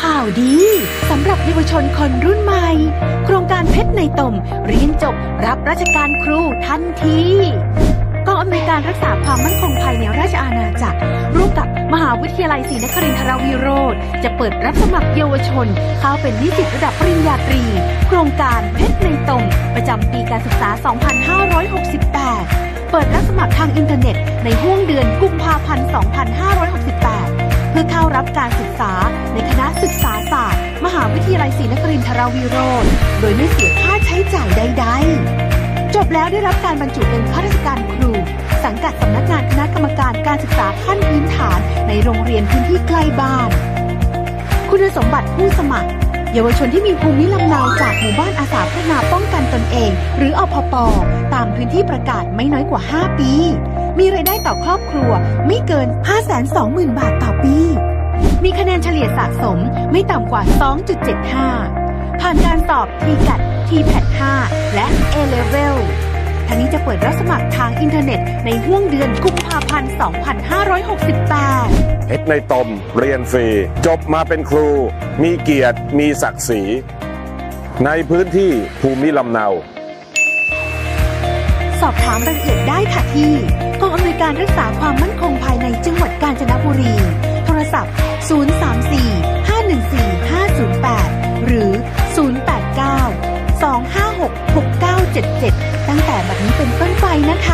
ข่าวดีสำหรับเยาวชนคนรุ่นใหม่ โครงการเพชรในตมเรียนจบรับราชการครูทันทีกองอำนวยการรักษาความมั่นคงภายในราชอาณาจักร ร่วมกับมหาวิทยาลัยศรีนครินทรวิโรธจะเปิดรับสมัครเยาวชน เข้าเป็นนิสิตระดับปริญญาตรี โครงการเพชรในตมประจำปีการศึกษา 2568 เปิดรับสมัครทางอินเทอร์เน็ตในห้วงเดือนกุมภาพันธ์ 2568 เพื่อเข้ารับการศึกษา หาวิทยาลัยศรีนครินทรวิโรธโดยไม่เสียค่าใช้จ่ายใด ๆ จบแล้วได้รับการบรรจุเป็นข้าราชการครู สังกัดสำนักงานคณะกรรมการการศึกษาขั้นพื้นฐานในโรงเรียนพื้นที่ใกล้บ้าน คุณสมบัติผู้สมัคร เยาวชนที่มีภูมิลำเนาจากหมู่บ้านอาสาพัฒนาป้องกันตนเอง หรืออพปตามพื้นที่ประกาศไม่น้อยกว่า 5 ปี มีรายได้ต่อครอบครัวไม่เกิน 520,000 บาทต่อปี คะแนนเฉลี่ยสะสมไม่ต่ำกว่า 2.75 ผ่านการสอบ t c a t t p a t 5และ A Level ทั้งนี้จะเปิดรับสมัครทางอินเทอร์เน็ตในห้วงเดือนกุมภาพันธ์ 2568 เพชรในตม เรียนฟรี จบมาเป็นครู มีเกียรติ มีศักดิ์ศรี ในพื้นที่ภูมิลำเนา สอบถามรายละเอียดได้ค่ะที่กองอำนวยการรักษาความมั่นคงภายในจังหวัดกาญจนบุรีโทรศัพท์ 034 514 508 หรือ 089 256 6977 ตั้งแต่บัดนี้เป็นต้นไปนะคะ